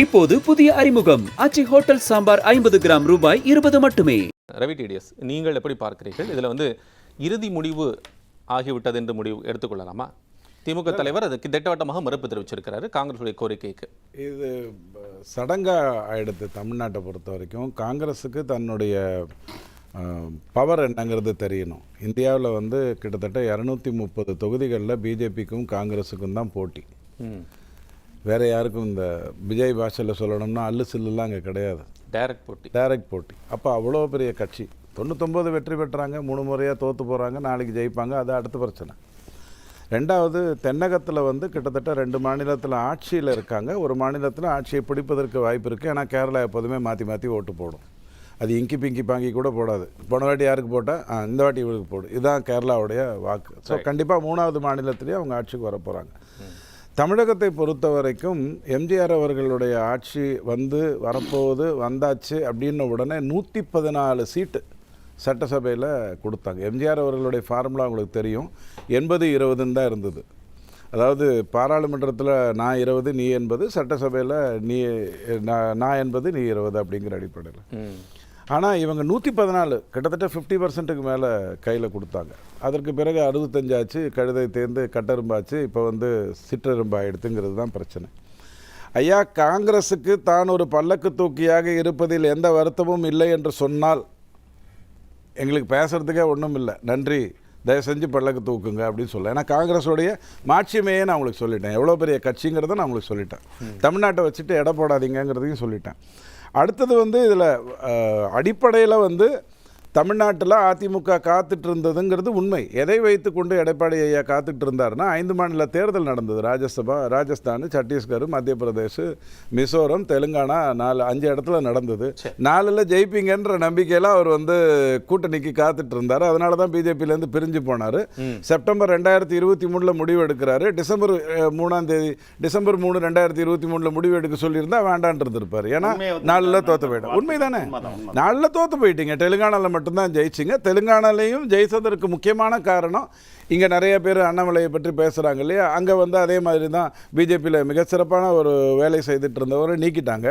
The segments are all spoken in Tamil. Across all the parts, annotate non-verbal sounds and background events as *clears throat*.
இப்போது புதிய அறிமுகம். அச்சி ஹோட்டல் சாம்பார் ஐம்பது கிராம் ரூபாய் இருபது மட்டுமே. ரவி டிடிஎஸ் நீங்கள் எப்படி பார்க்கிறீர்கள்? இதில் வந்து இறுதி முடிவு ஆகிவிட்டது என்று முடிவு எடுத்துக்கொள்ளலாமா? திமுக தலைவர் அதுக்கு திட்டவட்டமாக மறுப்பு தெரிவிச்சிருக்கிறாரு காங்கிரஸுடைய கோரிக்கைக்கு. இது சடங்காக ஆயிடுது தமிழ்நாட்டை பொறுத்த வரைக்கும். காங்கிரஸுக்கு தன்னுடைய பவர் என்னங்கிறது தெரியணும். இந்தியாவில் வந்து கிட்டத்தட்ட இரநூத்தி முப்பது தொகுதிகளில் பிஜேபிக்கும் காங்கிரஸுக்கும் தான் போட்டி. வேறு யாருக்கும் இந்த விஜய் பாஷையில் சொல்லணும்னா அல்லு சில்லுலாம் அங்கே கிடையாது. டைரக்ட் போட்டி. டைரக்ட் போட்டி. அப்போ அவ்வளோ பெரிய கட்சி. தொண்ணூத்தொம்பது வெற்றி பெற்றாங்க மூணு முறையாக தோற்று போகிறாங்க நாளைக்கு ஜெயிப்பாங்க அது அடுத்த பிரச்சனை. ரெண்டாவது தென்னகத்தில் வந்து கிட்டத்தட்ட ரெண்டு மாநிலத்தில் ஆட்சியில் இருக்காங்க. ஒரு மாநிலத்தில் ஆட்சியை பிடிப்பதற்கு வாய்ப்பு இருக்குது ஏன்னா கேரளா எப்போதுமே மாற்றி மாற்றி ஓட்டு போடும். அது இங்கி பிங்கி பாங்கி கூட போடாது. போன வாட்டி யாருக்கு போட்டால் இந்த வாட்டி இவருக்கு போடும் இதுதான் கேரளாவுடைய வாக்கு. ஸோ கண்டிப்பாக மூணாவது மாநிலத்திலேயே அவங்க ஆட்சிக்கு வர போகிறாங்க தமிழகத்தை பொறுத்த வரைக்கும் எம்ஜிஆர் அவர்களுடைய ஆட்சி வந்து வரப்போகுது வந்தாச்சு அப்படின்ன உடனே நூற்றி பதினாலு சீட்டு சட்டசபையில் கொடுத்தாங்க. எம்ஜிஆர் அவர்களுடைய ஃபார்முலா உங்களுக்கு தெரியும். எண்பது இருபதுன்னு தான் இருந்தது. அதாவது பாராளுமன்றத்தில் நான் இருபது நீ என்பது சட்டசபையில் நீ நான் நான் என்பது நீ இருபது அப்படிங்கிற அடிப்படையில். ஆனால் இவங்க நூற்றி பதினாலு கிட்டத்தட்ட ஃபிஃப்டி பர்சன்ட்டுக்கு மேலே கையில் கொடுத்தாங்க. அதற்கு பிறகு அறுபத்தஞ்சாச்சு கழுதை தேர்ந்து கட்டெரும்பாச்சு இப்போ வந்து சிற்றெரும்பு ஆயிடுத்துங்கிறது தான் பிரச்சனை. ஐயா காங்கிரஸுக்கு தான் ஒரு பல்லக்கு தூக்கியாக இருப்பதில் எந்த வருத்தமும் இல்லை என்று சொன்னால் எங்களுக்கு பேசுகிறதுக்கே ஒன்றும் இல்லை. நன்றி. தயவு செஞ்சு பல்லக்கு தூக்குங்க அப்படின்னு சொல்ல ஏன்னா காங்கிரஸோடைய மாட்சிமையே நான் உங்களுக்கு சொல்லிட்டேன். எவ்வளோ பெரிய கட்சிங்கிறத நான் உங்களுக்கு சொல்லிட்டேன். தமிழ்நாட்டை வச்சுட்டு எடை போடாதீங்கிறதையும் சொல்லிட்டேன். அடுத்தது வந்து இதில் அடிப்படையில் வந்து தமிழ்நாட்டில் அதிமுக காத்துட்டு இருந்ததுங்கிறது உண்மை. எதை வைத்து கொண்டு எடப்பாடி ஐயா காத்துட்டு இருந்தாருன்னா ஐந்து மாநில தேர்தல் நடந்தது. ராஜ்யசபா ராஜஸ்தான் சத்தீஸ்கர் மத்திய பிரதேஷ் மிசோரம் தெலுங்கானா நாலு அஞ்சு இடத்துல நடந்தது. நாலில் ஜெயிப்பீங்கன்ற நம்பிக்கையில் அவர் வந்து கூட்டணிக்கு காத்துட்டு இருந்தார் அதனால தான் பிஜேபியிலேருந்து பிரிஞ்சு போனார். செப்டம்பர் ரெண்டாயிரத்தி இருபத்தி மூணில் முடிவு எடுக்கிறாரு டிசம்பர் மூணாம் தேதி டிசம்பர் மூணு ரெண்டாயிரத்தி இருபத்தி மூணில் முடிவு எடுக்க சொல்லியிருந்தா வேண்டான் இருந்திருப்பார் ஏன்னா நாலில் தோற்று போயிடும் உண்மைதானே? நாலில் தோற்று போயிட்டீங்க. தெலுங்கானாவில் மட்டும்தான் ஜெயிச்சிங்க. தெலுங்கானாலையும் ஜெயிச்சதற்கு முக்கியமான காரணம் இங்கே நிறைய பேர் அண்ணாமலையை பற்றி பேசுகிறாங்க இல்லையா? அங்கே வந்து அதே மாதிரி தான் பிஜேபியில் மிக சிறப்பான ஒரு வேலை செய்துட்டு இருந்தவரை நீக்கிட்டாங்க.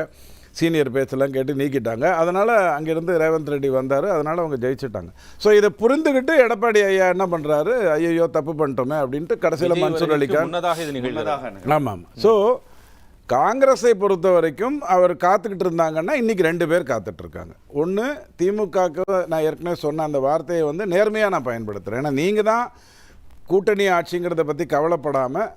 சீனியர் பேச்செல்லாம் கேட்டு நீக்கிட்டாங்க. அதனால் அங்கேருந்து ரேவந்த் ரெட்டி வந்தார். அதனால் அவங்க ஜெயிச்சிட்டாங்க. ஸோ இதை புரிந்துக்கிட்டு எடப்பாடி ஐயா என்ன பண்ணுறாரு ஐயோ தப்பு பண்ணிட்டோமே அப்படின்ட்டு கடைசியில் மன்சூர் அலிகான் ஆமாம் ஆமாம். ஸோ காங்கிரஸை பொறுத்த வரைக்கும் அவர் காத்துக்கிட்டு இருந்தாங்கன்னா இன்றைக்கி ரெண்டு பேர் காத்துட்டு இருக்காங்க ஒன்று திமுகவுக்கு நான் ஏற்கனவே சொன்ன அந்த வார்த்தையை வந்து நேர்மையாக நான் பயன்படுத்துகிறேன் ஏன்னா நீங்கள் தான் கூட்டணி ஆட்சிங்கிறத பற்றி கவலைப்படாமல்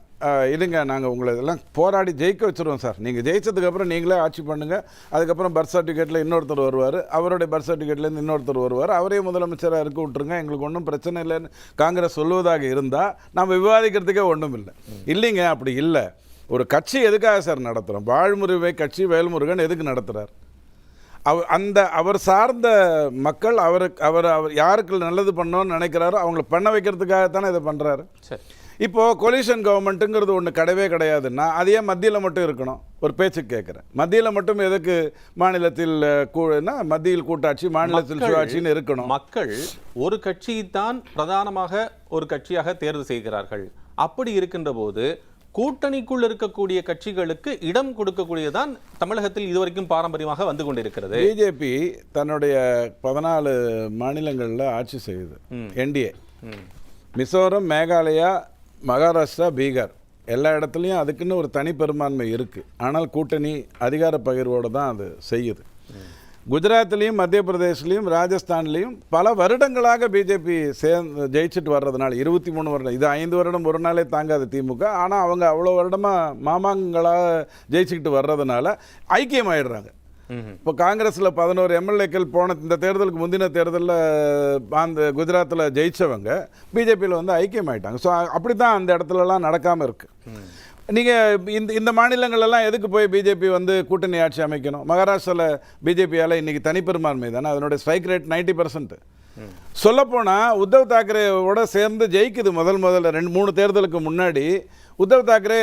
இருங்க நாங்கள் உங்களை இதெல்லாம் போராடி ஜெயிக்க வச்சுருவோம் சார். நீங்கள் ஜெயிச்சதுக்கப்புறம் நீங்களே ஆட்சி பண்ணுங்கள் அதுக்கப்புறம் பர்த் சர்டிஃபிகேட்டில் இன்னொருத்தர் வருவார். அவருடைய பர்த் சர்டிஃபிகேட்லேருந்து இன்னொருத்தர் வருவார். அவரே முதலமைச்சராக இருக்க விட்டுருங்க. எங்களுக்கு ஒன்றும் பிரச்சனை இல்லைன்னு காங்கிரஸ் சொல்லுவதாக இருந்தால் நம்ம விவாதிக்கிறதுக்கே ஒன்றும் இல்லை இல்லைங்க அப்படி இல்லை. ஒரு கட்சி எதுக்காக சார் நடத்துகிறோம் வாழ்முருகை கட்சி வேல்முருகன் எதுக்கு நடத்துகிறார் அவர் அந்த அவர் சார்ந்த மக்கள் அவருக்கு அவர் அவர் யாருக்கு நல்லது பண்ணணும்னு நினைக்கிறாரோ அவங்கள பண்ண வைக்கிறதுக்காகத்தானே இதை பண்ணுறாரு சரி. இப்போது கொலிஷன் கவர்மெண்ட்டுங்கிறது ஒன்று கிடையவே கிடையாதுன்னா அது ஏன் மத்தியில் மட்டும் இருக்கணும். ஒரு பேச்சுக்கு கேட்குறேன் மத்தியில் மட்டும் எதுக்கு மாநிலத்தில் அஹ், கூ- மத்தியில் கூட்டாட்சி மாநிலத்தில் சுயாட்சின்னு இருக்கணும். மக்கள் ஒரு கட்சியை தான் பிரதானமாக ஒரு கட்சியாக தேர்வு செய்கிறார்கள். அப்படி இருக்கின்ற போது கூட்டணிக்குள் இருக்கக்கூடிய கட்சிகளுக்கு இடம் கொடுக்கக்கூடியதான் தமிழகத்தில் இதுவரைக்கும் பாரம்பரியமாக வந்து கொண்டிருக்கிறது. பிஜேபி தன்னுடைய பதினாலு மாநிலங்களில் ஆட்சி செய்யுது. என்டிஏ. மிசோரம் மேகாலயா மகாராஷ்டிரா பீகார். எல்லா இடத்துலையும் அதுக்குன்னு ஒரு தனி பெரும்பான்மை இருக்குது ஆனால் கூட்டணி அதிகார பகிர்வோடு தான் அது செய்யுது. குஜராத்லேயும் மத்திய பிரதேஷ்லேயும் ராஜஸ்தான்லேயும் பல வருடங்களாக பிஜேபி சேர்ந்து ஜெயிச்சுட்டு வர்றதுனால இருபத்தி மூணு வருடம் இது ஐந்து வருடம் ஒரு நாளே தாங்காது திமுக. ஆனால் அவங்க அவ்வளோ வருடமாக மாமாங்களாக ஜெயிச்சுக்கிட்டு வர்றதுனால ஐக்கியமாயிடுறாங்க. இப்போ காங்கிரஸில் பதினோரு எம்எல்ஏக்கள் போன இந்த தேர்தலுக்கு முந்தின தேர்தலில் அந்த குஜராத்தில் ஜெயிச்சவங்க பிஜேபியில் வந்து ஐக்கியமாயிட்டாங்க. ஸோ அப்படி தான் அந்த இடத்துலலாம் நடக்காமல் இருக்குது நீங்கள் இந்த இந்த மாநிலங்களெல்லாம் எதுக்கு போய் பிஜேபி வந்து கூட்டணி ஆட்சி அமைக்கணும்? மகாராஷ்டிராவில் பிஜேபியால் இன்றைக்கி தனிப்பெரும்பான்மை தானே அதனுடைய ஸ்ட்ரைக் ரேட் நைன்ட்டி பர்சன்ட். சொல்லப்போனால் உத்தவ் தாக்கரேவோட சேர்ந்து ஜெயிக்குது முதல் முதல்ல ரெண்டு மூணு தேர்தலுக்கு முன்னாடி. உத்தவ் தாக்கரே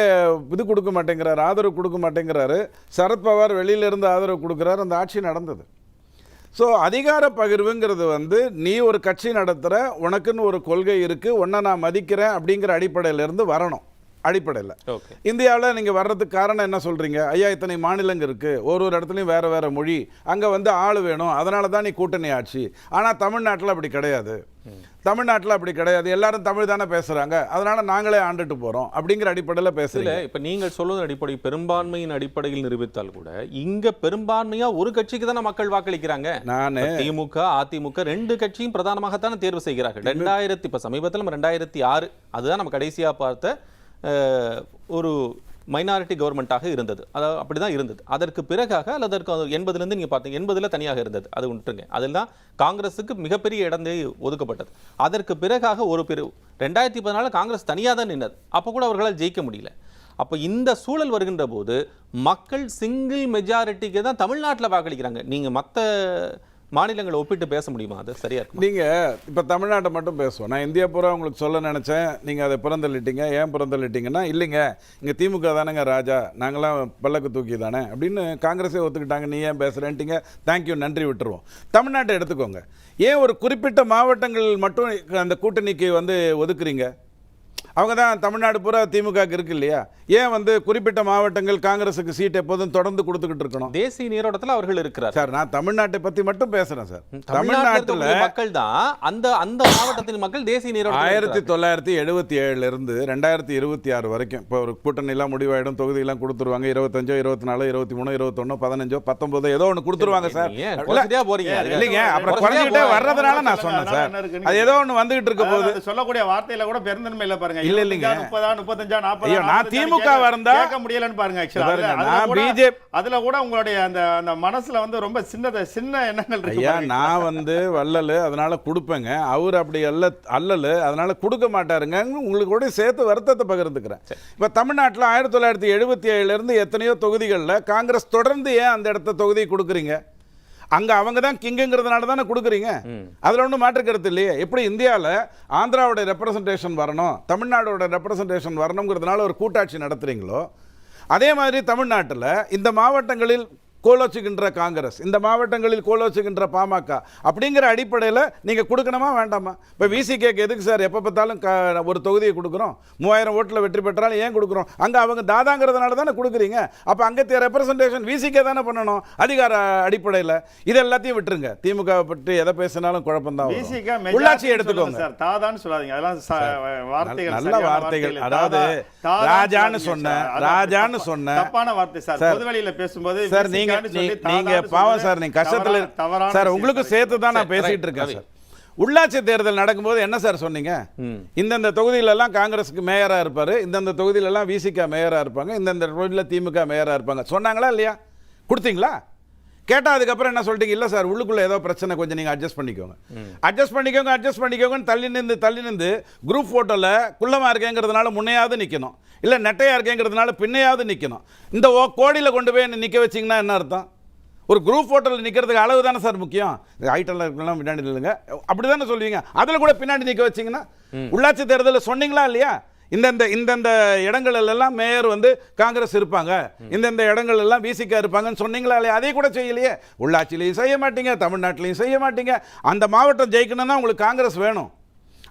இது கொடுக்க மாட்டேங்கிறாரு ஆதரவு கொடுக்க மாட்டேங்கிறாரு. சரத்பவார் வெளியிலேருந்து ஆதரவு கொடுக்குறாரு அந்த ஆட்சி நடந்தது. ஸோ அதிகார பகிர்வுங்கிறது வந்து நீ ஒரு கட்சி நடத்துகிற உனக்குன்னு ஒரு கொள்கை இருக்குது உன்னை நான் மதிக்கிறேன் அப்படிங்கிற அடிப்படையிலேருந்து வரணும். அடிப்படையில். ஓகே. இந்தியாவில் நீங்கள் வர்றதுக்கு காரணம் என்ன சொல்கிறீங்க ஐயா இத்தனை மாநிலங்கள் இருக்குது ஒரு ஒரு இடத்துலையும் வேறு வேறு மொழி. அங்கே வந்து ஆள் வேணும். அதனால தான் நீ கூட்டணி ஆட்சி ஆனால் தமிழ்நாட்டில் அப்படி கிடையாது. தமிழ்நாட்டில் அப்படி கிடையாது. எல்லாரும் தமிழ் தானே பேசுகிறாங்க அதனால நாங்களே ஆண்டுட்டு போகிறோம் அப்படிங்கிற அடிப்படையில் பேசுகிறீங்க இப்ப நீங்கள் சொல்வதன் அடிப்படை பெரும்பான்மையின் அடிப்படையில் நிரூபித்தால் கூட இங்க பெரும்பான்மையா ஒரு கட்சிக்கு தானே மக்கள் வாக்களிக்கிறாங்க? நான். திமுக அதிமுக ரெண்டு கட்சியும் பிரதானமாகத்தானே தேர்வு செய்கிறார்கள். ரெண்டாயிரத்தி இப்ப சமீபத்தில் நம்ம ரெண்டாயிரத்தி ஆறு அதுதான் நம்ம கடைசியா பார்த்த ஒரு மைனாரிட்டி கவர்மெண்ட்டாக இருந்தது. அதாவது அப்படிதான் இருந்தது. அதற்கு பிறகாக அல்லது அதற்கு எண்பதுலேருந்து நீங்கள் பார்த்தீங்க எண்பதில் தனியாக இருந்தது. அது விட்டுருங்க அதில் தான் காங்கிரஸுக்கு மிகப்பெரிய இடந்தே ஒதுக்கப்பட்டது. அதற்கு பிறகாக ஒரு பிரிவு ரெண்டாயிரத்தி பதினாலு காங்கிரஸ் தனியாக தான் நின்னது. அப்போ கூட அவர்களால் ஜெயிக்க முடியல. அப்போ இந்த சூழல் வருகின்ற போது மக்கள் சிங்கிள் மெஜாரிட்டிக்கு தான் தமிழ்நாட்டில் வாக்களிக்கிறாங்க. நீங்கள் மற்ற மாநிலங்களை ஒப்பிட்டு பேச முடியுமா? அது சரியா நீங்கள் இப்போ தமிழ்நாட்டை மட்டும் பேசுவோம். நான் இந்தியா பூரா உங்களுக்கு சொல்ல நினச்சேன். நீங்கள் அதை பிறந்தள்ளிட்டீங்க. ஏன் பிறந்தள்ளிட்டீங்கன்னா இல்லைங்க. இங்கே திமுக தானேங்க ராஜா. நாங்களாம் பல்லக்கு தூக்கி தானே. அப்படின்னு காங்கிரஸே ஒத்துக்கிட்டாங்க. நீ ஏன் பேசுகிறேன்ட்டீங்க தேங்க்யூ நன்றி விட்டுருவோம். தமிழ்நாட்டை எடுத்துக்கோங்க. ஏன் ஒரு குறிப்பிட்ட மாவட்டங்கள் மட்டும் அந்த கூட்டணிக்கு வந்து ஒதுக்குறீங்க? அவங்க தான் தமிழ்நாடு பூரா திமுகக்கு இருக்கு இல்லையா? ஏன் வந்து குறிப்பிட்ட மாவட்டங்கள் காங்கிரஸுக்கு சீட் எப்போதும் தொடர்ந்து கொடுத்துக்கிட்டு இருக்கணும்? தேசிய நீரோட்டத்தில் அவர்கள் இருக்கிறார். சார் நான் தமிழ்நாட்டை பற்றி மட்டும் பேசுகிறேன் சார். தமிழ்நாட்டில் மக்கள் தான் அந்த அந்த மாவட்டத்தின் மக்கள் தேசிய நீரோட்டத்தில் ஆயிரத்தி. தொள்ளாயிரத்தி எழுபத்தி ஏழுல இருந்து ரெண்டாயிரத்தி இருபத்தி ஆறு வரைக்கும் இப்போ ஒரு கூட்டணிலாம் முடிவாயிடும் தொகுதியெல்லாம் கொடுத்துருவாங்க இருபத்தஞ்சோ இருபத்தி நாலு இருபத்தி மூணு இருபத்தொன்னு பதினஞ்சோ பத்தொன்பது ஏதோ ஒன்று கொடுத்துருவாங்க சார். போறீங்க? இல்லைங்க அப்புறம் குறைஞ்சிக்கிட்டே. வர்றதுனால நான் சொன்னேன் சார். அது ஏதோ ஒன்று வந்துகிட்டு இருக்க போது சொல்லக்கூடிய வார்த்தையில கூட பெருந்தன்மை இல்ல பாருங்க. இல்ல, இல்லைங்க. முப்பதா முப்பத்தஞ்சா நாற்பதா நான் திமுக வா இருந்தா- கேட்க முடியலன்னு பாருங்க அதுல- நான் கூட- BJP அதுல கூட உங்களுடைய அந்த அந்த மனசுல வந்து ரொம்ப சின்னத சின்ன எண்ணங்கள் இருக்கு ஐயா. நான் வந்து வள்ளல் அதனால கொடுப்பேங்க. அவர் அப்படி அல்ல அல்லல் அதனால கொடுக்க மாட்டாருங்க உங்களுக்கு கூட சேர்த்து வருத்தத்தை பகிர்ந்துக்கிறேன். இப்போ தமிழ்நாட்டில் ஆயிரத்தி தொள்ளாயிரத்தி எழுபத்தி ஏழுலேருந்து எத்தனையோ தொகுதிகளில் காங்கிரஸ் தொடர்ந்து ஏன் அந்த இடத்த தொகுதியை கொடுக்குறீங்க? அங்கே அவங்க தான் கிங்குங்கிறதுனால தானே கொடுக்குறீங்க? அதில் ஒன்றும் மாற்று கருத்து இல்லையே. எப்படி இந்தியாவில் ஆந்திராவோட ரெப்ரசன்டேஷன் வரணும் தமிழ்நாடோட ரெப்ரசன்டேஷன் வரணுங்கிறதுனால ஒரு கூட்டாட்சி நடத்துகிறீங்களோ அதே மாதிரி தமிழ்நாட்டில் இந்த மாவட்டங்களில் கோலோச்சுகின்ற காங்கிரஸ். இந்த மாவட்டங்களில் கோலோச்சுகின்ற பாமக. அப்படிங்கிற அடிப்படையில் நீங்கள் கொடுக்கணுமா வேண்டாமா? இப்போ விசிகேக்கு எதுக்கு சார்? எப்போ பார்த்தாலும் க- ஒரு தொகுதியை கொடுக்குறோம். மூவாயிரம் ஓட்டில் வெற்றி பெற்றாலும் ஏன் கொடுக்குறோம்? அங்கே அவங்க தாதாங்கிறதுனால தானே கொடுக்குறீங்க. அப்போ அங்கே ரெப்ரசன்டேஷன் விசிகே தானே பண்ணணும் அதிகார அடிப்படையில். இது எல்லாத்தையும் விட்டுருங்க. திமுக பற்றி எதை பேசினாலும் குழப்பம் தான் VCK வரும். majority உள்ளாட்சி எடுத்துக்கோங்க. சார். தாதான்னு சொல்லாதீங்க. அதெல்லாம் வார்த்தைகள் நல்ல வார்த்தைகள். அதாவது ராஜான்னு. அது ராஜான்னு சொன்னேன். தப்பான வார்த்தை சார், பொதுவெளியில பேசும்போது சார் நீங்க நீங்க பாவம் சார் நீங்க கஷ்டத்துல சார் விஷயம் உங்களுக்கு சார். சேர்த்து தான் நான் பேசிட்டு இருக்கேன். சார் உள்ளாட்சி தேர்தல் நடக்கும்போது என்ன சார் சொன்னீங்க. இந்தந்த தொகுதியில எல்லாம் காங்கிரஸுக்கு மேயரா இருப்பாரு இந்தந்த தொகுதியில எல்லாம் விசிக மேயரா இருப்பாங்க இந்தந்த தொகுதியில திமுக மேயரா இருப்பாங்க சொன்னாங்களா இல்லையா கொடுத்தீங்களா கேட்டா அதுக்கப்புறம் என்ன சொல்லிட்டீங்க? இல்ல சார் உள்ளுக்குள்ள ஏதோ பிரச்சனை கொஞ்சம் நீங்க அட்ஜஸ்ட் பண்ணிக்கோங்க. அட்ஜஸ்ட் பண்ணிக்கோங்க அட்ஜஸ்ட் பண்ணிக்கோங்கன்னு தள்ளி நின்று தள்ளி நின்று குரூப் போட்டோல குள்ளமா இருக்கேங்கிறதுனால முன்னையாவது நிக்கணும். இல்ல நெட்டையா இருக்கேங்கிறதுனால பின்னையாவது நிக்கணும். இந்த ஓ கோடியில கொண்டு போய் என்னை நிக்க வச்சீங்கன்னா என்ன அர்த்தம்? ஒரு குரூப் ஃபோட்டோவில் நிற்கிறதுக்கு அளவு தானே சார் முக்கியம்? ஹைட்டில் இருக்கலாம் பின்னாடி இல்லைங்க அப்படி தானே சொல்லுவீங்க. அதில் கூட பின்னாடி நிற்க வச்சிங்கன்னா உள்ளாட்சி தேர்தலில் சொன்னீங்களா இல்லையா? இந்தந்த இந்தந்த இடங்கள் எல்லாம் மேயர் வந்து காங்கிரஸ் இருப்பாங்க. இந்தந்த இடங்கள் எல்லாம் விசிகா இருப்பாங்கன்னு சொன்னீங்களா அதை கூட செய்யலையே. உள்ளாட்சியிலையும் செய்ய மாட்டீங்க தமிழ்நாட்டிலையும் செய்ய மாட்டீங்க. அந்த மாவட்டம் ஜெயிக்கணும்னா உங்களுக்கு காங்கிரஸ் வேணும்.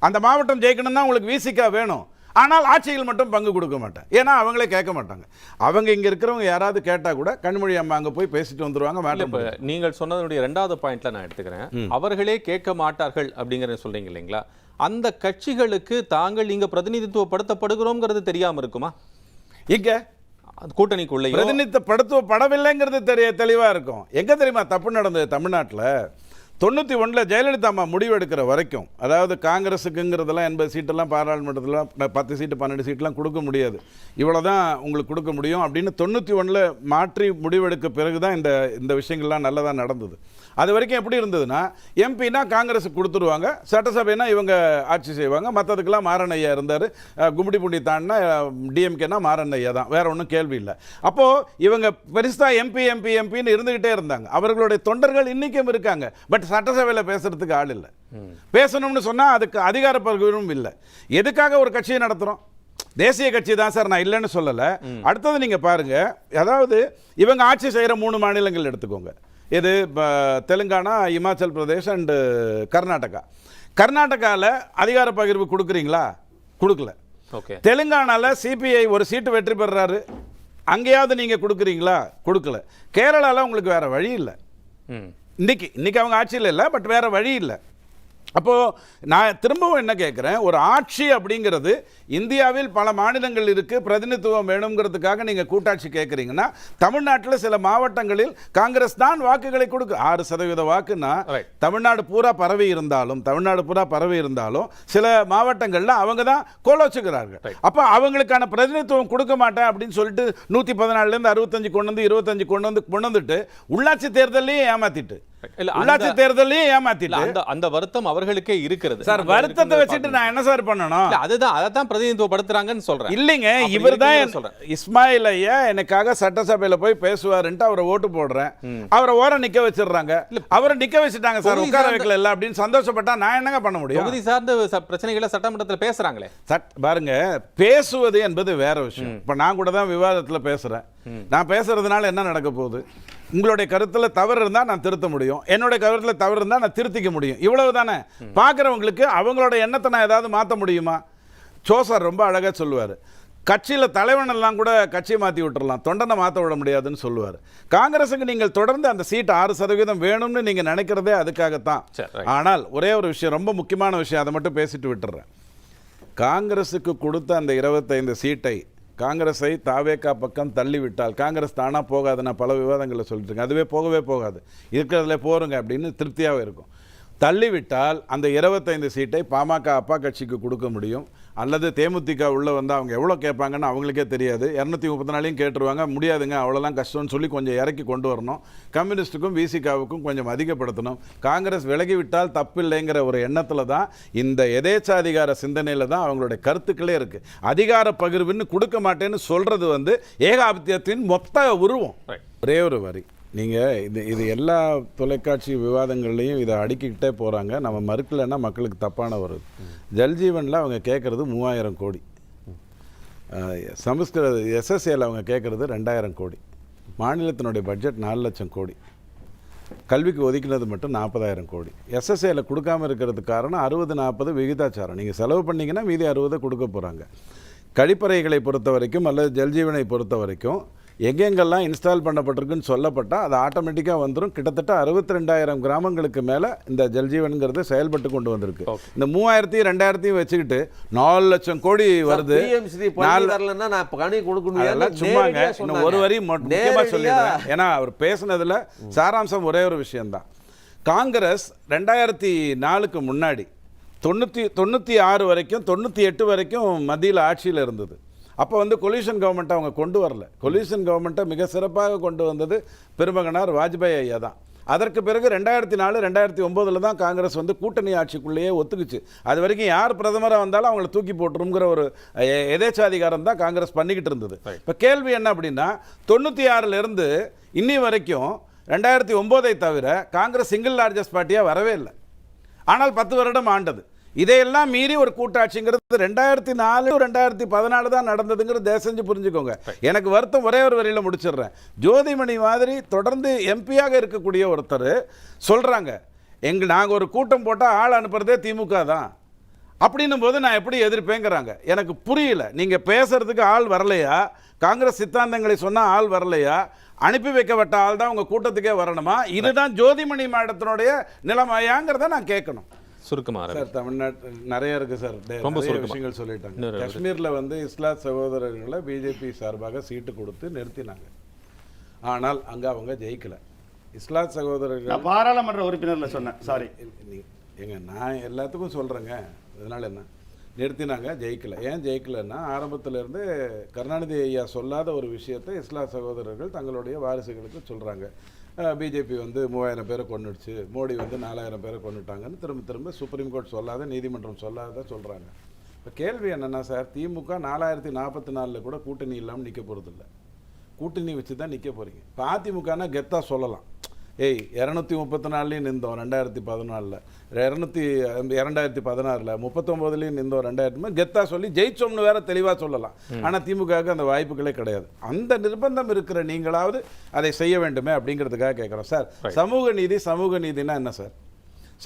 அந்த மாவட்டம் ஜெயிக்கணும்னா உங்களுக்கு விசிகா வேணும். ஆனால் ஆட்சியில் மட்டும் பங்கு கொடுக்க மாட்டேன். ஏன்னா அவங்களே கேட்க மாட்டாங்க. அவங்க இங்க இருக்கிறவங்க யாராவது கேட்டா கூட கண்மொழி அம்மா அங்க போய் பேசிட்டு வந்துருவாங்க இப்ப நீங்கள் சொன்னதனுடைய ரெண்டாவது பாயிண்ட்ல நான் எடுத்துக்கிறேன். அவர்களே கேட்க மாட்டார்கள் அப்படிங்கறத சொல்றீங்க இல்லைங்களா? அந்த கட்சிகளுக்கு தாங்கள் இங்க பிரதிநிதித்துவப்படுத்தப்படுகிறோங்கிறது தெரியாம இருக்குமா? இங்க அது கூட்டணிக்குள்ளேயோ? பிரதிநிதித்துவப்படவில்லைங்கிறது தெரிய தெளிவா இருக்கும். எங்க தெரியுமா தப்பு நடந்தது தமிழ்நாட்டுல? தொண்ணூற்றி ஒன்றில் ஜெயலலிதா அம்மா முடிவெடுக்கிற வரைக்கும் அதாவது காங்கிரஸுக்குங்கிறதெல்லாம் எண்பது சீட்டெல்லாம் பாராளுமன்றத்தில் பத்து சீட்டு பன்னெண்டு சீட்டெல்லாம் கொடுக்க முடியாது. இவ்வளோ தான் உங்களுக்கு கொடுக்க முடியும் அப்படின்னு தொண்ணூற்றி ஒன்றில் மாற்றி முடிவெடுக்க பிறகு தான் இந்த இந்த விஷயங்கள்லாம் நல்லதாக நடந்தது. அது வரைக்கும் எப்படி இருந்ததுன்னா எம்பினா காங்கிரஸுக்கு கொடுத்துருவாங்க சட்டசபைனா இவங்க ஆட்சி செய்வாங்க மற்றதுக்கெல்லாம் மாறன் ஐயா இருந்தார். கும்மிடி பூண்டி தாண்டினா டிஎம்கேனா மாறன் ஐயா தான் வேற ஒன்றும் கேள்வி இல்லை. அப்போது இவங்க பெருசாக எம்பி எம்பி எம்பின்னு இருந்துக்கிட்டே இருந்தாங்க. அவர்களுடைய தொண்டர்கள் இன்றைக்கும் இருக்காங்க பட் சட்டசபையில் பேசுறதுக்கு ஆள் இல்லை. பேசணும்னு சொன்னால் அதுக்கு அதிகார பகிர்வும் இல்லை. எதுக்காக ஒரு கட்சியை நடத்துகிறோம் தேசிய கட்சி தான் சார் நான் இல்லைன்னு சொல்லலை. அடுத்தது நீங்கள் பாருங்க அதாவது இவங்க ஆட்சி செய்கிற மூணு மாநிலங்கள் எடுத்துக்கோங்க. இது ப- தெலுங்கானா இமாச்சல் பிரதேஷ் அண்டு கர்நாடகா. கர்நாடகாவில் அதிகார பகிர்வு கொடுக்குறீங்களா? கொடுக்கல. ஓகே. தெலுங்கானால சிபிஐ ஒரு சீட்டு வெற்றி பெறுறாரு. அங்கேயாவது நீங்க கொடுக்குறீங்களா? கொடுக்கல. கேரளால உங்களுக்கு வேற வழி இல்லை. ம். இன்னைக்கு இன்னைக்கு அவங்க ஆட்சியில் இல்லை பட் வேற வழி இல்லை. அப்போ நான் திரும்பவும் என்ன கேட்குறேன் ஒரு ஆட்சி அப்படிங்கிறது இந்தியாவில் பல மாநிலங்கள் இருக்கு பிரதிநிதித்துவம் வேணுங்கிறதுக்காக நீங்க கூட்டாட்சி கேட்குறீங்கன்னா தமிழ்நாட்டில் சில மாவட்டங்களில் காங்கிரஸ் தான் வாக்குகளை கொடுக்கு ஆறு சதவீத வாக்குன்னா. தமிழ்நாடு பூரா பரவி இருந்தாலும் தமிழ்நாடு பூரா பரவி இருந்தாலும் சில மாவட்டங்களில் அவங்க தான் கோலோச்சுக்கிறார்கள். அப்போ அவங்களுக்கான பிரதிநிதித்துவம் கொடுக்க மாட்டேன் அப்படின்னு சொல்லிட்டு நூற்றி பதினாலுலேருந்து அறுபத்தஞ்சு கொண்டு வந்து இருபத்தஞ்சு கொண்டு வந்து கொண்டு வந்துட்டு உள்ளாட்சி தேர்தலையும் அந்த- உள்ளாட்சி தேர்தலையும் ஏமாத்திட்டு? அந்த அந்த வருத்தம் அவர்களுக்கே இருக்கிறது. சார் வருத்தத்தை வச்சுட்டு நான் என்ன சார் பண்ணணும்? அதுதான் அதை தான் பிரதிநிதித்துவப்படுத்துறாங்கன்னு சொல்றேன். இல்லைங்க இவர் தான் சொல்றேன். இஸ்மாயில் ஐயா எனக்காக சட்டசபையில போய் பேசுவாருன்ட்டு அவரை ஓட்டு போடுறேன். அவரை ஓரம் நிக்க வச்சிடுறாங்க. அவரை நிக்க வச்சுட்டாங்க சார் உட்கார வைக்கல இல்ல அப்படின்னு சந்தோஷப்பட்டா நான் என்னங்க பண்ண முடியும்? தொகுதி சார்ந்த பிரச்சனைகளை சட்டமன்றத்துல பேசுறாங்களே. சட் பாருங்க பேசுவது என்பது வேற விஷயம். இப்ப நான் கூட தான் விவாதத்துல பேசுறேன். நான் பேசுறதுனால என்ன நடக்க போகுது? உங்களுடைய கருத்துல தவறு இருந்தா நான் திருத்த முடியும். என்னுடைய கருத்துல தவறு இருந்தா நான் திருத்திக்க முடியும். இவ்வளவு தானே பார்க்குறவங்களுக்கு அவங்களோட எண்ணத்தை நான் ஏதாவது மாத்த முடியுமா? சோசார் ரொம்ப அழகா சொல்லுவார். கட்சியில் தலைவனெல்லாம் கூட கட்சியை மாற்றி விட்டுறலாம். தொண்டனை மாற்ற விட முடியாதுன்னு சொல்லுவார். காங்கிரஸுக்கு நீங்கள் தொடர்ந்து அந்த சீட் ஆறு சதவீதம் வேணும்னு நீங்கள் நினைக்கிறதே அதுக்காகத்தான். ஆனால் ஒரே ஒரு விஷயம் ரொம்ப முக்கியமான விஷயம் அதை மட்டும் பேசிட்டு விட்டுறேன். காங்கிரஸுக்கு கொடுத்த அந்த இருபத்தைந்து சீட்டை காங்கிரஸை தாவேக்கா பக்கம் தள்ளிவிட்டால் காங்கிரஸ் தானா போகாது நான் பல விவாதங்களில் சொல்லிட்டுருக்கேன். அதுவே போகவே போகாது. இருக்கிறதுல போருங்க அப்படின்னு திருப்தியாகவே இருக்கும். தள்ளிவிட்டால் அந்த இருபத்தைந்து சீட்டை பாமக அப்பா கட்சிக்கு கொடுக்க முடியும். அல்லது தேமுதிக உள்ள வந்து அவங்க எவ்வளோ கேட்பாங்கன்னு அவங்களுக்கே தெரியாது. இரநூத்தி முப்பத்தி நாலையும் கேட்டுருவாங்க. முடியாதுங்க அவ்வளோலாம் கஷ்டம்னு சொல்லி கொஞ்சம் இறக்கி கொண்டு வரணும். கம்யூனிஸ்ட்டுக்கும் விசிகாவுக்கும் கொஞ்சம் அதிகப்படுத்தணும். காங்கிரஸ் விலகி விட்டால் தப்பில்லைங்கிற ஒரு எண்ணத்தில் தான் இந்த எதேச்சாதிகார சிந்தனையில் தான் அவங்களுடைய கருத்துக்களே இருக்குது அதிகார பகிர்வுன்னு கொடுக்க மாட்டேன்னு சொல்கிறது வந்து ஏகாதிபத்தியத்தின் மொத்த உருவம். ஒரே ஒரு வரி. நீங்கள் இது இது எல்லா தொலைக்காட்சி விவாதங்கள்லையும் இதை அடுக்கிக்கிட்டே போகிறாங்க நம்ம மறுக்கலைன்னா மக்களுக்கு தப்பான ஒரு ஜல்ஜீவனில் அவங்க கேட்குறது மூவாயிரம் கோடி. சமஸ்கிருத எஸ்எஸ்ஏல அவங்க கேட்குறது ரெண்டாயிரம் கோடி. மாநிலத்தினுடைய பட்ஜெட் நாலு லட்சம் கோடி. கல்விக்கு ஒதுக்கினது மட்டும் நாற்பதாயிரம் கோடி. எஸ்எஸ்ஏல கொடுக்காம இருக்கிறதுக்கு காரணம் அறுபது நாற்பது விகிதாச்சாரம். நீங்கள் செலவு பண்ணிங்கன்னா மீதி அறுபதை கொடுக்க போகிறாங்க கழிப்பறைகளை பொறுத்த வரைக்கும் அல்லது ஜல்ஜீவனை பொறுத்த வரைக்கும் எங்கெங்கெல்லாம் இன்ஸ்டால் பண்ணப்பட்டிருக்குன்னு சொல்லப்பட்டால் அது ஆட்டோமேட்டிக்காக வந்துடும் கிட்டத்தட்ட அறுபத்தி ரெண்டாயிரம் கிராமங்களுக்கு மேலே இந்த ஜல்ஜீவனுங்கிறது செயல்பட்டு கொண்டு வந்திருக்கு. இந்த மூவாயிரத்தையும் ரெண்டாயிரத்தையும் வச்சுக்கிட்டு நாலு லட்சம் கோடி வருது. நாலு தரலன்னா நான் கணி கொடுக்கணும் சும்மாங்க. இன்னும் ஒரு வரி மொ- முக்கியமா சொல்லிடுறேன். ஏன்னா அவர் பேசுனதுல சாராம்சம் ஒரே ஒரு விஷயம்தான். காங்கிரஸ் ரெண்டாயிரத்தி நாலுக்கு முன்னாடி தொண்ணூற்றி தொண்ணூற்றி ஆறு வரைக்கும் தொண்ணூற்றி எட்டு வரைக்கும் மத்தியில் ஆட்சியில் இருந்தது. அப்போ வந்து கொலியூஷன் கவர்மெண்ட்டை அவங்க கொண்டு வரல. கொலியூஷன் கவர்மெண்ட்டை மிக சிறப்பாக கொண்டு வந்தது பெருமகனார் வாஜ்பாய் ஐயா தான். அதற்கு பிறகு ரெண்டாயிரத்தி நாலு ரெண்டாயிரத்தி ஒம்போதில் தான் காங்கிரஸ் வந்து கூட்டணி ஆட்சிக்குள்ளேயே ஒத்துக்குச்சு. அது வரைக்கும் யார் பிரதமராக வந்தாலும் அவங்கள தூக்கி போட்டுருங்கிற ஒரு எதேச்சாதிகாரம் தான் காங்கிரஸ் பண்ணிக்கிட்டு இருந்தது. இப்போ கேள்வி என்ன அப்படின்னா தொண்ணூற்றி ஆறிலிருந்து இன்னி வரைக்கும் ரெண்டாயிரத்தி ஒம்போதை தவிர காங்கிரஸ் சிங்கிள் லார்ஜஸ்ட் பார்ட்டியாக வரவே இல்லை. ஆனால் பத்து வருடம் ஆண்டது. இதையெல்லாம் மீறி ஒரு கூட்டாட்சிங்கிறது ரெண்டாயிரத்தி நாலு ரெண்டாயிரத்தி பதினாலு தான் நடந்ததுங்கிறது தயவு செஞ்சு புரிஞ்சுக்கோங்க. எனக்கு வருத்தம் ஒரே ஒரு வரியில் முடிச்சிடுறேன். ஜோதிமணி மாதிரி தொடர்ந்து எம்பியாக இருக்கக்கூடிய ஒருத்தர் சொல்கிறாங்க எங்க நாங்கள் ஒரு கூட்டம் போட்டால் ஆள் அனுப்புறதே திமுக தான். அப்படின்னும் போது நான் எப்படி எதிர்ப்பேங்கிறாங்க. எனக்கு புரியல. நீங்கள் பேசுறதுக்கு ஆள் வரலையா? காங்கிரஸ் சித்தாந்தங்களை சொன்னால் ஆள் வரலையா? அனுப்பி வைக்கப்பட்ட ஆள் தான் உங்கள் கூட்டத்துக்கே வரணுமா? இதுதான் ஜோதிமணி மேடத்தினுடைய நிலைமையாங்கிறத நான் கேட்கணும். சுருக்கமா ரவி. சார் தமிழ்நாட்டு நிறைய இருக்கு சார். ரொம்ப. விஷயங்கள் சொல்லிட்டாங்க. காஷ்மீர்ல வந்து இஸ்லாத் சகோதரர்களை பிஜேபி சார்பாக சீட்டு கொடுத்து நிறுத்தினாங்க. ஆனால் அங்க அவங்க ஜெயிக்கல. இஸ்லாத் சகோதரர்கள் பாராளுமன்ற உறுப்பினர்ல சொன்னேன். சாரி ஏங்க நான் எல்லாத்துக்கும் சொல்கிறேங்க அதனால என்ன? நிறுத்தினாங்க ஜெயிக்கல. ஏன் ஜெயிக்கலன்னா ஆரம்பத்துல இருந்து கருணாநிதி ஐயா சொல்லாத ஒரு விஷயத்தை இஸ்லாம் சகோதரர்கள் தங்களுடைய வாரிசுகளுக்கு சொல்கிறாங்க பிஜேபி வந்து மூவாயிரம் பேரை கொண்டுடுச்சு மோடி வந்து நாலாயிரம் பேரை கொண்டுட்டாங்கன்னு திரும்ப திரும்ப சுப்ரீம் கோர்ட் சொல்லாத நீதிமன்றம் சொல்லாத சொல்கிறாங்க இப்போ கேள்வி என்னென்னா சார் திமுக நாலாயிரத்தி நாற்பத்தி நாலில் கூட கூட்டணி இல்லாமல் நிற்க போகிறதில்ல கூட்டணி வச்சு தான் நிற்க போகிறீங்க இப்போ அதிமுகனா கெத்தாக சொல்லலாம். ஏய் இரநூத்தி முப்பத்தி நாலுலேயும் நின்றோம் ரெண்டாயிரத்தி பதினாலில் இரநூத்தி இரண்டாயிரத்தி பதினாறில் முப்பத்தொம்போதுலேயும் நின்றோம் ரெண்டாயிரத்தி கெத்தாக சொல்லி ஜெயிச்சோம்னு வேற தெளிவாக சொல்லலாம். ஆனால் திமுகவுக்கு அந்த வாய்ப்புகளே கிடையாது. அந்த நிர்பந்தம் இருக்கிற நீங்களாவது அதை செய்ய வேண்டுமே அப்படிங்கிறதுக்காக கேட்குறோம் சார் சமூக நீதி சமூக நீதினா என்ன சார்?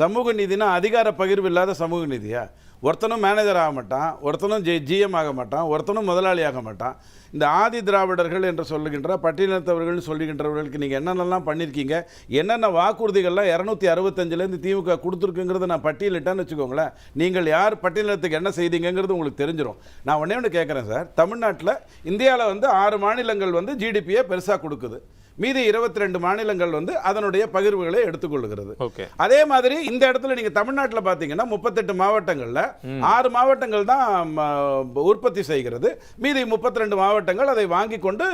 சமூக நீதினா அதிகார பகிர்வு இல்லாத சமூக நீதியா? ஒருத்தனும் மேனேஜர் ஆக மாட்டான் ஒருத்தனும் ஜி ஜிஎம் ஆக மாட்டான் ஒருத்தனும் முதலாளி ஆக மாட்டான். இந்த ஆதி திராவிடர்கள் என்று சொல்லுகின்ற பட்டியலினத்தவர்கள் சொல்லுகின்றவர்களுக்கு நீங்கள் என்னென்னலாம் பண்ணியிருக்கீங்க என்னென்ன வாக்குறுதிகள்லாம் இரநூத்தி அறுபத்தஞ்சிலேருந்து திமுக கொடுத்துருக்குங்கிறத நான் பட்டியலிட்டேன்னு வச்சுக்கோங்களேன். நீங்கள் யார் பட்டியலினத்துக்கு என்ன செய்தீங்கிறது உங்களுக்கு தெரிஞ்சிடும் நான் ஒன்றே ஒன்று கேட்குறேன் சார். தமிழ்நாட்டில் இந்தியாவில் வந்து ஆறு மாநிலங்கள் வந்து ஜிடிபியை பெருசாக கொடுக்குது. மீதி இருபத்தி ரெண்டு மாநிலங்கள் வந்து அதனுடைய பகிர்வுகளை எடுத்துக்கொள்கிறது அதே மாதிரி இந்த இடத்துல நீங்க தமிழ்நாட்டில் பார்த்தீங்கன்னா முப்பத்தெட்டு மாவட்டங்கள்ல ஆறு மாவட்டங்கள் தான் உற்பத்தி செய்கிறது. மீதி முப்பத்தி ரெண்டு மாவட்டங்கள் அதை வாங்கி கொண்டு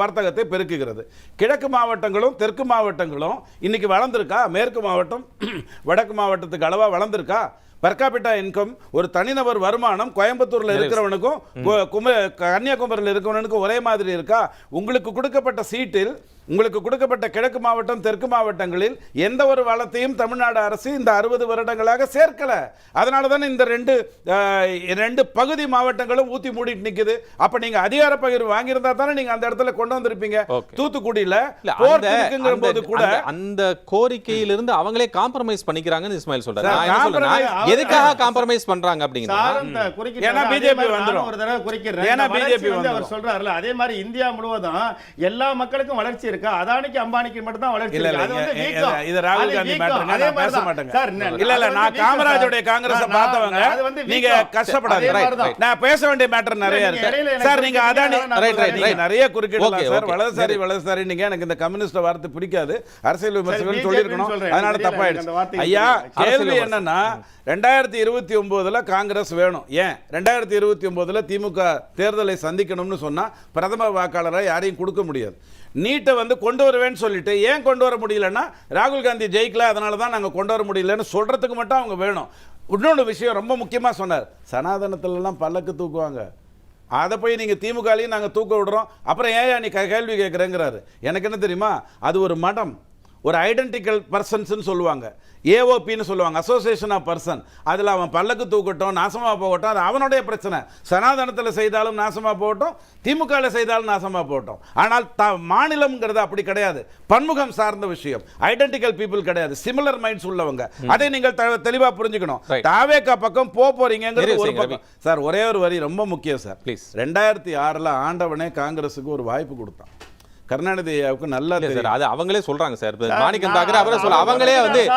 வர்த்தகத்தை பெருக்குகிறது. கிழக்கு மாவட்டங்களும் தெற்கு மாவட்டங்களும் இன்னைக்கு வளர்ந்துருக்கா? மேற்கு மாவட்டம் *clears throat* வடக்கு மாவட்டத்துக்கு அளவா வளர்ந்துருக்கா? பர்காபிட்டா இன்கம் ஒரு தனிநபர் வருமானம் கோயம்புத்தூர்ல இருக்கிறவனுக்கும் கும கன்னியாகுமரியில் இருக்கிறவனுக்கும் ஒரே மாதிரி இருக்கா? உங்களுக்கு கொடுக்கப்பட்ட சீட்டில் உங்களுக்கு கொடுக்கப்பட்ட கிழக்கு மாவட்டம் தெற்கு மாவட்டங்களில் எந்த ஒரு வளத்தையும் தமிழ்நாடு அரசு இந்த அறுபது வருடங்களாக சேர்க்கல. அதனால தானே இந்த ரெண்டு ரெண்டு பகுதி மாவட்டங்களும் ஊத்தி மூடிட்டு நிக்குது. அப்ப நீங்க அதிகார பகிர்வு வாங்கியிருந்தா தானே நீங்க அந்த இடத்துல கொண்டு வந்திருப்பீங்க. தூத்துக்குடியில போது கூட அந்த- அந்த கோரிக்கையிலிருந்து அவங்களே காம்ப்ரமைஸ் பண்ணிக்கிறாங்கன்னு இஸ்மாயில் சொல்றாரு. எதுக்காக காம்ப்ரமைஸ் பண்றாங்க. ஏன்னா வந்துரும். ஒரு தடவை குறிக்கிறேன். ஏன்னா வந்து அவர். சொல்றாருல, அதே மாதிரி இந்தியா முழுவதும் எல்லா மக்களுக்கும் வளர்ச்சி இருக்கா அதானிக்கு அம்பானிக்கு மட்டும் தான் வளர்ச்சி இல்ல, அது வந்து இது- வீக்கம். இது ராகுல் காந்தி நான் பேச. மாட்டேங்க. சார், இல்ல, இல்ல, நான் சார். காங்கிரஸை பார்த்தவங்க. அது வந்து நீங்க. கஷ்டப்படாதீங்க. நான் பேச வேண்டிய மேட்டர் நிறைய இருக்கு சார் நீங்க அதானி நீங்க right. நிறைய குறுக்கிடலாம் சார். வலதுசாரி சரி. வலதுசாரி நீங்க எனக்கு இந்த கம்யூனிஸ்ட் வார்த்தை பிடிக்காது அரசியல் விமர்சகர்கள் சொல்லியிருக்கணும். அதனால தப்பாயிடுச்சு ஐயா. கேள்வி என்னன்னா ரெண்டாயிரத்தி இருபத்தி ஒம்போதில் காங்கிரஸ் வேணும். ஏன்? ரெண்டாயிரத்தி இருபத்தி ஒம்போதில் திமுக தேர்தலை சந்திக்கணும்னு சொன்னால் பிரதம வாக்காளராக யாரையும் கொடுக்க முடியாது. நீட்டை வந்து கொண்டு வருவேன்னு சொல்லிட்டு ஏன் கொண்டு வர முடியலன்னா ராகுல் காந்தி ஜெயிக்கல அதனால தான் நாங்கள் கொண்டு வர முடியலன்னு சொல்கிறதுக்கு மட்டும் அவங்க வேணும். இன்னொன்று விஷயம் ரொம்ப முக்கியமாக சொன்னார். சனாதனத்திலலாம் பல்லக்கு தூக்குவாங்க. அதை போய் நீங்கள் திமுகலையும் நாங்கள் தூக்க விடுறோம். அப்புறம் ஏன் நீ க- கேள்வி கேட்குறேங்கிறாரு. எனக்கு என்ன தெரியுமா? அது ஒரு மடம். ஒரு ஐடென்டிக்கல் பர்சன்ஸ்னு சொல்லுவாங்க. ஏஓபின்னு சொல்லுவாங்க. அசோசியேஷன் ஆஃப் பர்சன் அதில் அவன் பல்லக்கு தூக்கட்டும் நாசமாக போகட்டும் அது அவனுடைய பிரச்சனை. சனாதனத்தில் செய்தாலும் நாசமாக போகட்டும் திமுகவில் செய்தாலும் நாசமாக போகட்டும். ஆனால் த மாநிலம்ங்கிறது அப்படி கிடையாது. பன்முகம் சார்ந்த விஷயம். ஐடென்டிக்கல் பீப்புள் கிடையாது. சிமிலர் மைண்ட்ஸ் உள்ளவங்க. அதை நீங்கள் த- தெளிவா புரிஞ்சுக்கணும். தாவேக்கா பக்கம் போக போறீங்கிறது ஒரு பக்கம். சார் ஒரே ஒரு வரி ரொம்ப முக்கியம் சார். Please. ரெண்டாயிரத்தி ஆறுல ஆண்டவனே காங்கிரஸுக்கு ஒரு வாய்ப்பு கொடுத்தான். கருணாநிதி ஐயாவுக்கு நல்லா இல்ல சார் தெரியும். அது அவங்களே சொல்றாங்க சார். மாணிக்கம் தாக்கரே அவரே சொல்ல அவங்களே வந்து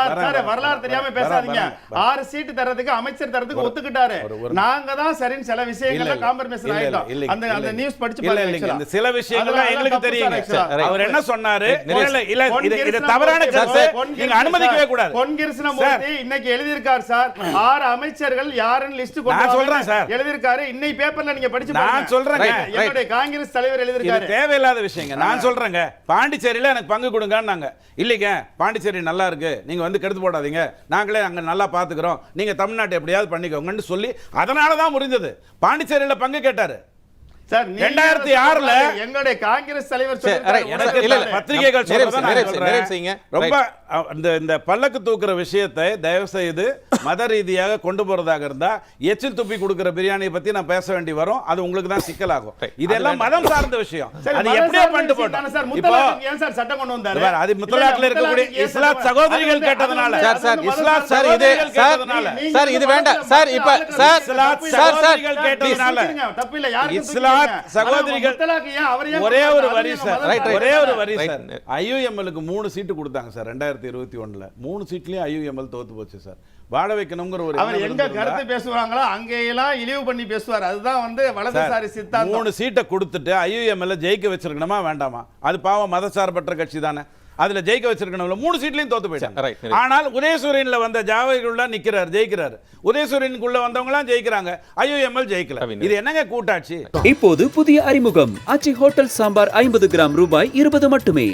வரலாறு தெரியாம பேசாதீங்க. ஆறு சீட்டு தரதுக்கு அமைச்சர் தரதுக்கு ஒத்துக்கிட்டாரு. நாங்க தான் சரின்னு சில விஷயங்கள்ல. காம்ப்ரமைஸ் ஆயிட்டோம். அந்த அந்த. நியூஸ் படிச்சு பாருங்க. இந்த சில அதெல்லாம் எங்களுக்கு actually. அவர் என்ன சொன்னாரு? இல்ல, இல்ல, இது- தவறான கருத்து. நீங்க அனுமதிக்கவே கூடாது. பொன் கிருஷ்ணமூர்த்தி இன்னைக்கு எழுதியிருக்கார் சார். ஆறு அமைச்சர்கள் யாருன்னு லிஸ்ட் கொண்டு சொல்றேன் சார். எழுதியிருக்காரு. இன்னைக்கு பேப்பர்ல நீங்க படிச்சு நான் right. என்னுடைய காங்கிரஸ் தலைவர் இது எழுதியிருக்காரு. தேவையில்லாத விஷயங்க. நான் சொல்றேங்க. பாண்டிச்சேரியில எனக்கு பங்கு கொடுங்கன்னாங்க. இல்லைங்க பாண்டிச்சேரி நல்லா இருக்கு. நீங்க வந்து கெடுத்து போடாதீங்க. நாங்களே அங்க நல்லா பாத்துக்கிறோம். நீங்க தமிழ்நாட்டை எப்படியாவது பண்ணிக்கோங்கன்னு சொல்லி அதனால தான் முடிஞ்சது பாண்டிச்சேரியில பங்கு கேட்டாரு. சார் நீங்க 2006 ல எங்களுடைய காங்கிரஸ் தலைவர் சரி, சொல்லியிருக்காரு. right. எனக்கு உனக்கு இல்ல, இல்ல. தானே. பத்திரிகைகள் நிறைவு சொல்றதை நான் நிறைவு செய்யுங்க, சொல்றேன். நிறைவு செய்யுங்க. ரொம்ப அ, இந்த இந்த பல்லக்கு தூக்குற விஷயத்தை தயவு செய்து மத ரீதியாக கொண்டு போறதாக இருந்தா எச்சில் துப்பி கொடுக்கிற பிரியாணியை பத்தி நான் பேச வேண்டி வரும் அது உங்களுக்கு தான் சிக்கலாகும் Right. இதெல்லாம் அது மதம் சார்ந்த விஷயம் சரி, அது மதம் எப்படியோ சார்ந்த பண்ணிட்டு விஷயம் தானே சார். போட்டோம் இப்போ முத்தலாக்கு ஏன் சார் சட்டம் கொண்டு வந்தாரு? இது பாரு, அது இல்ல, முத்தலாக்ல இருக்கக்கூடிய சட்டம்? சகோதரிகள் கேட்டதுனால. சார், சார், சார், இது- சார், சார், இது வேண்டாம். சார், இப்ப- சார், சார், கேட்டதுனால. சகோதரிகள் ஒரே ஒரு? வரி சார். ஒரே ஒரு வரி. சார். ஐயுஎம்எல்லுக்கு மூணு சீட்டு கொடுத்தாங்க சார் ரெண்டாயிரத்தி இருபத்தி ஒண்ணுல. மூணு சீட்லயும் ஐயுஎம்எல் தோத்து போச்சு சார். வாழ வைக்கணுங்கிற ஒரு அவர் எங்க கருத்து பேசுவாங்களோ அங்கெல்லாம் இழிவு பண்ணி பேசுவார். அதுதான் வந்து வலதுசாரி சார், சித்தாந்தம். மூணு சீட்டை கொடுத்துட்டு ஐயுஎம்எல்ல ஜெயிக்க வச்சிருக்கணுமா வேண்டாமா? அது பாவம் மதசார்பற்ற கட்சி தானே. அதுல ஜெயிக்க வச்சிருக்கணும்ல மூணு சீட்லயும் தோத்து போயிட்டாங்க. ஆனால் உதயசூரியன்ல வந்த ஜாவகிருள்ள நிக்கிறார் ஜெயிக்கிறார். உதயசூரியனுக்குள்ள வந்தவங்க எல்லாம் ஜெயிக்கிறாங்க. ஐயுஎம்எல் ஜெயிக்கல. இது என்னங்க கூட்டாட்சி? இப்போது புதிய அறிமுகம். ஆச்சி ஹோட்டல் சாம்பார் ஐம்பது கிராம் ரூபாய் இருபது மட்டுமே.